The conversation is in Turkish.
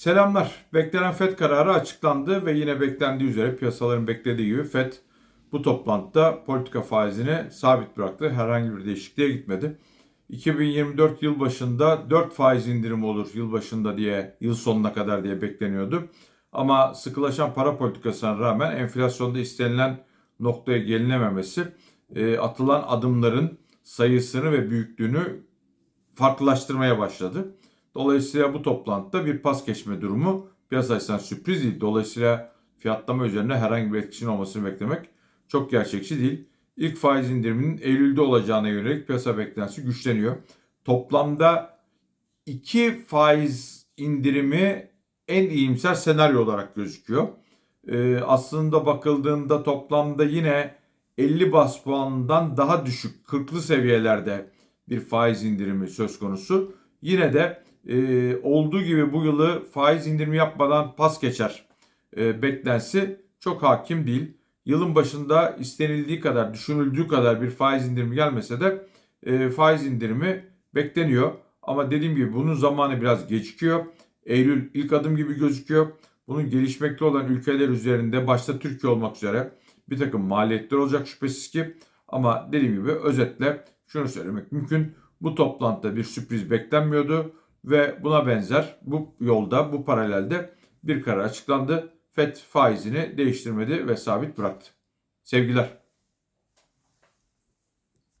Selamlar. Beklenen FED kararı açıklandı ve yine beklendiği üzere piyasaların beklediği gibi FED bu toplantıda politika faizini sabit bıraktı. Herhangi bir değişikliğe gitmedi. 2024 yıl başında 4 faiz indirim olur yıl başında diye, yıl sonuna kadar diye bekleniyordu. Ama sıkılaşan para politikasına rağmen enflasyonda istenilen noktaya gelinememesi e, atılan adımların sayısını ve büyüklüğünü farklılaştırmaya başladı. Dolayısıyla bu toplantıda bir pas geçme durumu piyasa açısından sürpriz değil. Dolayısıyla fiyatlama üzerine herhangi bir etkisinin olmasını beklemek çok gerçekçi değil. İlk faiz indiriminin Eylül'de olacağına yönelik piyasa beklentisi güçleniyor. Toplamda iki faiz indirimi en iyimser senaryo olarak gözüküyor. Ee, aslında bakıldığında toplamda yine 50 bas puandan daha düşük 40'lı seviyelerde bir faiz indirimi söz konusu. Yine de e, olduğu gibi bu yılı faiz indirimi yapmadan pas geçer e, beklentisi çok hakim değil. Yılın başında istenildiği kadar, düşünüldüğü kadar bir faiz indirimi gelmese de e, faiz indirimi bekleniyor. Ama dediğim gibi bunun zamanı biraz gecikiyor. Eylül ilk adım gibi gözüküyor. Bunun gelişmekte olan ülkeler üzerinde başta Türkiye olmak üzere bir takım maliyetler olacak şüphesiz ki. Ama dediğim gibi özetle şunu söylemek mümkün. Bu toplantıda bir sürpriz beklenmiyordu ve buna benzer bu yolda, bu paralelde bir karar açıklandı. FED faizini değiştirmedi ve sabit bıraktı. Sevgiler.